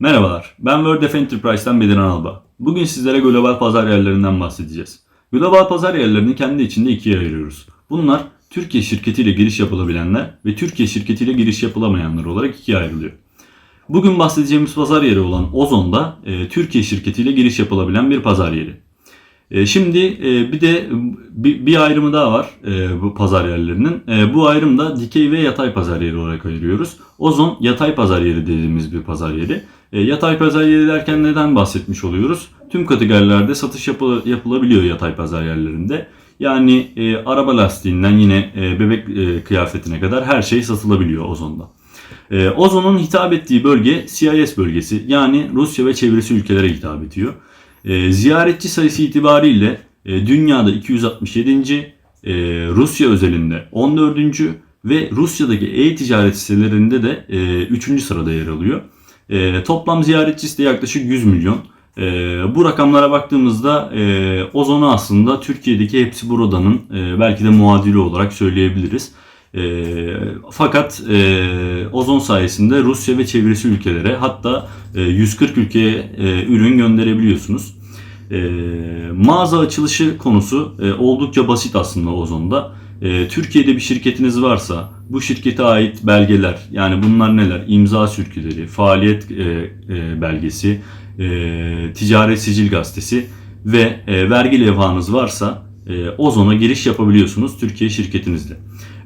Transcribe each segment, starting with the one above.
Merhabalar, ben WordF Enterprise'dan Bediran Alba. Bugün sizlere global pazar yerlerinden bahsedeceğiz. Global pazar yerlerini kendi içinde ikiye ayırıyoruz. Bunlar Türkiye şirketiyle giriş yapılabilenler ve Türkiye şirketiyle giriş yapılamayanlar olarak ikiye ayrılıyor. Bugün bahsedeceğimiz pazar yeri olan Ozon'da e, Türkiye şirketiyle giriş yapılabilen bir pazar yeri. E, şimdi e, bir de bir, ayrımı daha var e, bu pazar yerlerinin. Bu ayrımda dikey ve yatay pazar yeri olarak ayırıyoruz. Ozon yatay pazar yeri dediğimiz bir pazar yeri. Yatay pazar yeri derken neden bahsetmiş oluyoruz? Tüm kategorilerde satış yapı, yapılabiliyor yatay pazar yerlerinde. Yani araba lastiğinden yine bebek kıyafetine kadar her şey satılabiliyor Ozon'da. Ozon'un hitap ettiği bölge CIS bölgesi yani Rusya ve çevresi ülkelere hitap ediyor. E, ziyaretçi sayısı itibariyle e, dünyada 267. E, Rusya özelinde 14. ve Rusya'daki e-ticaret sitelerinde de e, 3. sırada yer alıyor. E, toplam ziyaretçisi de yaklaşık 100 milyon. E, bu rakamlara baktığımızda e, Ozon'u aslında Türkiye'deki hepsi buradanın e, belki de muadili olarak söyleyebiliriz. E, fakat e, Ozon sayesinde Rusya ve çevresi ülkelere hatta 140 ülkeye e, ürün gönderebiliyorsunuz. E, mağaza açılışı konusu e, oldukça basit aslında Ozon'da. E, Türkiye'de bir şirketiniz varsa bu şirkete ait belgeler yani bunlar neler? İmza sürküleri, faaliyet e, belgesi, ticaret sicil gazetesi ve vergi levhanız varsa Ozon'a giriş yapabiliyorsunuz Türkiye şirketinizle.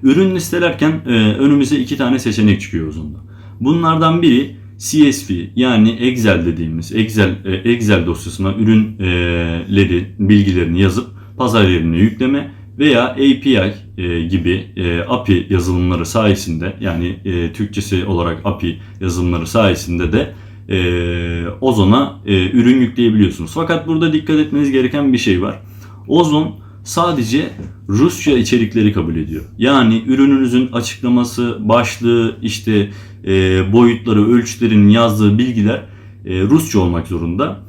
Ürün listelerken önümüze iki tane seçenek çıkıyor Ozon'da. Bunlardan biri CSV yani Excel dediğimiz Excel e, Excel dosyasına ürünleri bilgilerini yazıp pazar yerine yükleme veya API e, gibi e, API yazılımları sayesinde yani e, Türkçesi olarak API yazılımları sayesinde de e, Ozon'a e, ürün yükleyebiliyorsunuz. Fakat burada dikkat etmeniz gereken bir şey var. Ozon sadece Rusça içerikleri kabul ediyor. Yani ürününüzün açıklaması, başlığı, işte e, boyutları, ölçülerin yazdığı bilgiler e, Rusça olmak zorunda.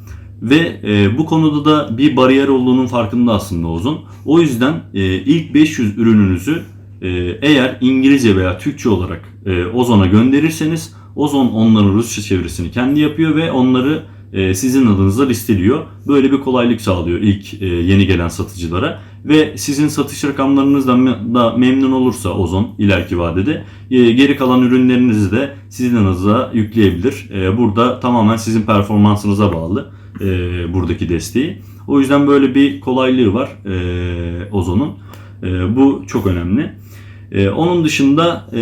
Ve e, bu konuda da bir bariyer olduğunun farkında aslında Ozon. O yüzden e, ilk 500 ürününüzü e, eğer İngilizce veya Türkçe olarak e, Ozon'a gönderirseniz Ozon onların Rusça çevirisini kendi yapıyor ve onları sizin adınıza listeliyor. Böyle bir kolaylık sağlıyor ilk e, yeni gelen satıcılara ve sizin satış rakamlarınızdan da memnun olursa Ozon ileriki vadede e, geri kalan ürünlerinizi de sizin adınıza yükleyebilir. E, burada tamamen sizin performansınıza bağlı e, buradaki desteği. O yüzden böyle bir kolaylığı var e, Ozon'un. E, bu çok önemli. E, onun dışında e,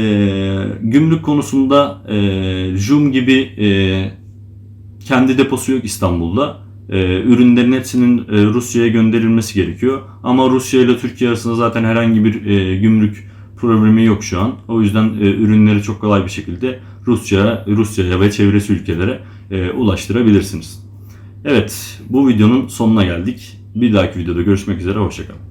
gümrük konusunda e, Joom gibi e, kendi deposu yok İstanbul'da. Ee, ürünlerin hepsinin e, Rusya'ya gönderilmesi gerekiyor. Ama Rusya ile Türkiye arasında zaten herhangi bir e, gümrük problemi yok şu an. O yüzden e, ürünleri çok kolay bir şekilde Rusya, Rusya'ya ve çevresi ülkelere e, ulaştırabilirsiniz. Evet, bu videonun sonuna geldik. Bir dahaki videoda görüşmek üzere, hoşçakalın.